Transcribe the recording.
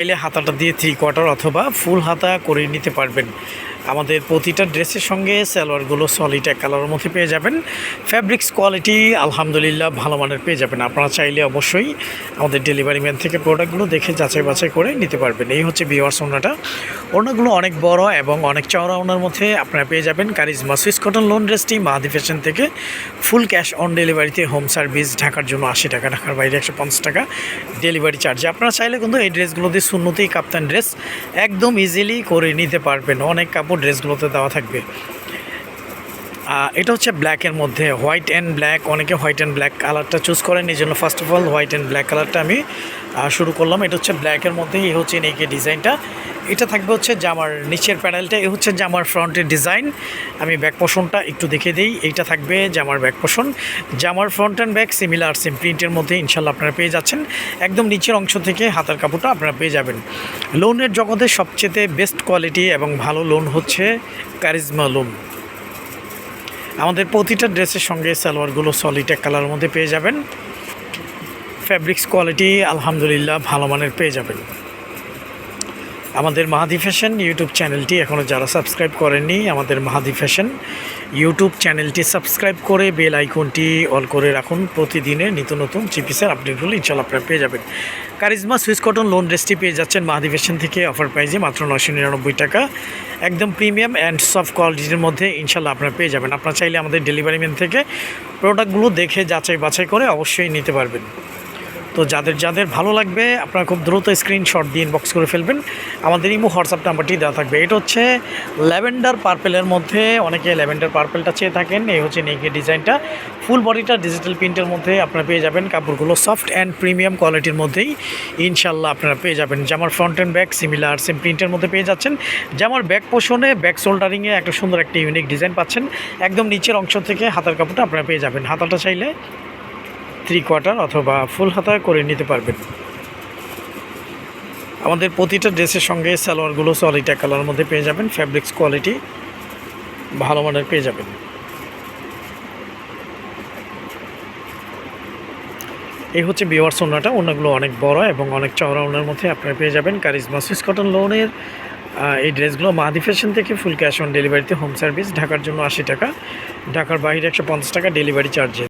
চাইলে হাতাটা দিয়ে থ্রি কোয়ার্টার অথবা ফুল হাতা করে নিতে পারবেন। আমাদের প্রতিটা ড্রেসের সঙ্গে সালোয়ারগুলো সলিড এক কালারের মধ্যে পেয়ে যাবেন। ফ্যাব্রিক্স কোয়ালিটি আলহামদুলিল্লাহ ভালো মানের পেয়ে যাবেন। আপনারা চাইলে অবশ্যই আমাদের ডেলিভারি ম্যান থেকে প্রোডাক্টগুলো দেখে যাচাই বাছাই করে নিতে পারবেন। এই হচ্ছে বিওয়ার্স ওনাটা। ওনাগুলো অনেক বড় এবং অনেক চওড়া ওনার মধ্যে আপনারা পেয়ে যাবেন কারিজমা সুইস কটন লোন ড্রেসটি মাহাদি ফ্যাশন থেকে ফুল ক্যাশ অন ডেলিভারিতে হোম সার্ভিস ঢাকার জন্য আশি টাকা, ঢাকার বাইরে একশো পঞ্চাশ টাকা ডেলিভারি চার্জ আপনারা চাইলে কিন্তু এই ড্রেসগুলো দিয়ে শূন্যতেই কাপ্তান ড্রেস একদম ইজিলি করে নিতে পারবেন। অনেক কাপড় ড্রেসগুলোতে দেওয়া থাকবে। এটা হচ্ছে ব্ল্যাকের মধ্যে। হোয়াইট অ্যান্ড ব্ল্যাক অনেকে হোয়াইট অ্যান্ড ব্ল্যাক কালারটা চুজ করেন। এই জন্য first of all white and black কালারটা আমি শুরু করলাম। এটা হচ্ছে ব্ল্যাকের মধ্যে, এই হচ্ছে নেকের ডিজাইনটা। এটা থাকবে হচ্ছে জামার নিচের প্যানেলটা এ হচ্ছে জামার ফ্রন্টের ডিজাইন। আমি ব্যাক পোষণটা একটু দেখে দিই। এইটা থাকবে জামার ব্যাক পোষণ জামার front and back similar same প্রিন্টের মধ্যে ইনশাল্লাহ আপনারা পেয়ে যাচ্ছেন। একদম নিচের অংশ থেকে হাতার কাপড়টা আপনারা পেয়ে যাবেন। লোনের জগতে সবচেয়ে বেস্ট কোয়ালিটি এবং ভালো লোন হচ্ছে ক্যারিজমা লোন আমাদের প্রতিটা ড্রেসের সঙ্গে সালোয়ারগুলো সলিড এক কালারের মধ্যে পেয়ে যাবেন। ফ্যাব্রিক্স কোয়ালিটি আলহামদুলিল্লাহ ভালো মানের পেয়ে যাবেন। আমাদের মাহাদি ফ্যাশন ইউটিউব চ্যানেলটি এখনও যারা সাবস্ক্রাইব করেননি, আমাদের মাহাদি ফ্যাশন ইউটিউব চ্যানেলটি সাবস্ক্রাইব করে বেল আইকনটি অল করে রাখুন। প্রতিদিনের নিত্য নতুন চিপিসের আপডেটগুলো ইনশাল্লাহ আপনারা পেয়ে যাবেন। কারিজমা সুইস কটন লোন ড্রেসটি পেয়ে যাচ্ছেন মাহাদি ফ্যাশন থেকে। অফার প্রাইজে মাত্র নশো নিরানব্বই টাকা। একদম প্রিমিয়াম অ্যান্ড সফট কোয়ালিটির মধ্যে ইনশাল্লাহ আপনারা পেয়ে যাবেন। আপনারা চাইলে আমাদের ডেলিভারি ম্যান থেকে প্রোডাক্টগুলো দেখে যাচাই বাছাই করে অবশ্যই নিতে পারবেন। তো যাদের যাদের ভালো লাগবে, আপনারা খুব দ্রুত স্ক্রিনশট দিয়ে ইনবক্স করে ফেলবেন। আমাদের ইমো হোয়াটসঅ্যাপ নাম্বারটি দেওয়া থাকবে। এটা হচ্ছে ল্যাভেন্ডার পার্পেলের মধ্যে অনেকে ল্যাভেন্ডার পার্পেলটা চেয়ে থাকেন। এই হচ্ছে নেকের ডিজাইনটা। ফুল বডিটা ডিজিটাল প্রিন্টের মধ্যে আপনারা পেয়ে যাবেন। কাপড়গুলো সফট অ্যান্ড প্রিমিয়াম কোয়ালিটির মধ্যেই ইনশাল্লাহ আপনারা পেয়ে যাবেন। জামার front and back similar same প্রিন্টের মধ্যে পেয়ে যাচ্ছেন। জামার ব্যাক পোষণে ব্যাক শোল্ডারিংয়ে একটা সুন্দর একটা ইউনিক ডিজাইন পাচ্ছেন। একদম নিচের অংশ থেকে হাতার কাপড়টা আপনারা পেয়ে যাবেন। হাতাটা চাইলে থ্রি কোয়ার্টার অথবা ফুল হাতায় করে নিতে পারবেন। আমাদের প্রতিটা ড্রেসের সঙ্গে সালোয়ারগুলো সলিটা এক কালারের মধ্যে পেয়ে যাবেন ফ্যাব্রিক্স কোয়ালিটি ভালো মানের পেয়ে যাবেন। এই হচ্ছে বিওয়ার সোনাটা, ওনাগুলো অনেক বড় এবং অনেক চওড়া ওনার মধ্যে আপনারা পেয়ে যাবেন। কারিজমা সুইস কটন লোনের এই ড্রেসগুলো মাহাদি ফ্যাশন থেকে ফুল ক্যাশ অন ডেলিভারিতে হোম সার্ভিস ঢাকার জন্য আশি টাকা, ঢাকার বাইরে একশো পঞ্চাশ টাকা ডেলিভারি চার্জে